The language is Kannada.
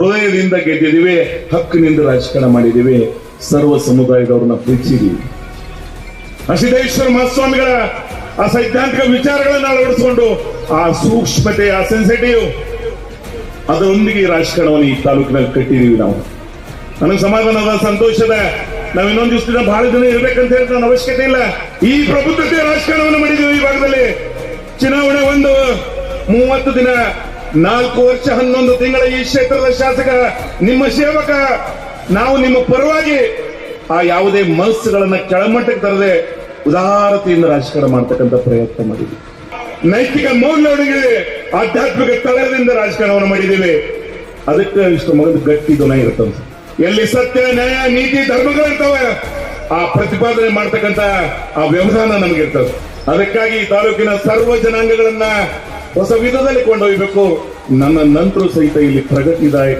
ಹೃದಯದಿಂದ ಗೆದ್ದಿದ್ದೀವಿ, ಹಕ್ಕಿನಿಂದ ರಾಜಕಾರಣ ಮಾಡಿದ್ದೀವಿ. ಸರ್ವ ಸಮುದಾಯದವ್ರನ್ನ ಪ್ರೀತಿಸಿದೀವಿ ಹಸಿದೇಶ್ವರ ಮಹಾಸ್ವಾಮಿಗಳ ಆ ಸೈದ್ಧಾಂತಿಕ ವಿಚಾರಗಳನ್ನ ಅಳವಡಿಸಿಕೊಂಡು ಆ ಸೂಕ್ಷ್ಮತೆ ಆ ಸೆನ್ಸಿಟಿವ್ ಅದರೊಂದಿಗೆ ರಾಜಕಾರಣವನ್ನು ಈ ತಾಲೂಕಿನಲ್ಲಿ ಕಟ್ಟಿದೀವಿ ನಾವು. ನನಗೆ ಸಮಾಧಾನದ ಸಂತೋಷದ ನಾವು ಇನ್ನೊಂದು ದಿನ ಬಹಳ ದಿನ ಇರಬೇಕಂತ ಹೇಳಿ ನನ್ನ ಅವಶ್ಯಕತೆ ಇಲ್ಲ. ಈ ಪ್ರಬುದ್ಧತೆ ರಾಜಕಾರಣವನ್ನು ಮಾಡಿದೀವಿ ಈ ಭಾಗದಲ್ಲಿ. ಚುನಾವಣೆ ಒಂದು, ಮೂವತ್ತು ದಿನ ನಾಲ್ಕು ವರ್ಷ ಹನ್ನೊಂದು ತಿಂಗಳ ಈ ಕ್ಷೇತ್ರದ ಶಾಸಕ, ನಿಮ್ಮ ಸೇವಕ, ನಾವು ನಿಮ್ಮ ಪರವಾಗಿ ಆ ಯಾವುದೇ ಮನಸ್ಸುಗಳನ್ನ ಕೆಳಮಟ್ಟಕ್ಕೆ ತರದೆ ಉದಾರತೆಯಿಂದ ರಾಜಕಾರಣ ಮಾಡ್ತಕ್ಕಂತ ಪ್ರಯತ್ನ ಮಾಡಿದ್ವಿ. ನೈತಿಕ ಮೌಲ್ಯಗಳಿಗೆ ಆಧ್ಯಾತ್ಮಿಕ ತಳದಿಂದ ರಾಜಕಾರಣವನ್ನು ಮಾಡಿದ್ದೀವಿ. ಅದಕ್ಕೆ ಇಷ್ಟು ಮಗದ ಗಟ್ಟಿ ಗುಣ ಇರುತ್ತಂತ ಎಲ್ಲಿ ಸತ್ಯ, ನ್ಯಾಯ, ನೀತಿ ಧರ್ಮಗಳಿರ್ತವೆ ಆ ಪ್ರತಿಪಾದನೆ ಮಾಡ್ತಕ್ಕಂಥ ಆ ವ್ಯವಧಾನ ನಮಗಿರ್ತದೆ ಅದಕ್ಕಾಗಿ ತಾಲೂಕಿನ ಸರ್ವ ಜನಾಂಗಗಳನ್ನ ಹೊಸ ವಿಧದಲ್ಲಿ ಕೊಂಡೊಯ್ಯಬೇಕು ನನ್ನ ನಂತರ ಸಹಿತ ಇಲ್ಲಿ ಪ್ರಗತಿದಾಯಕ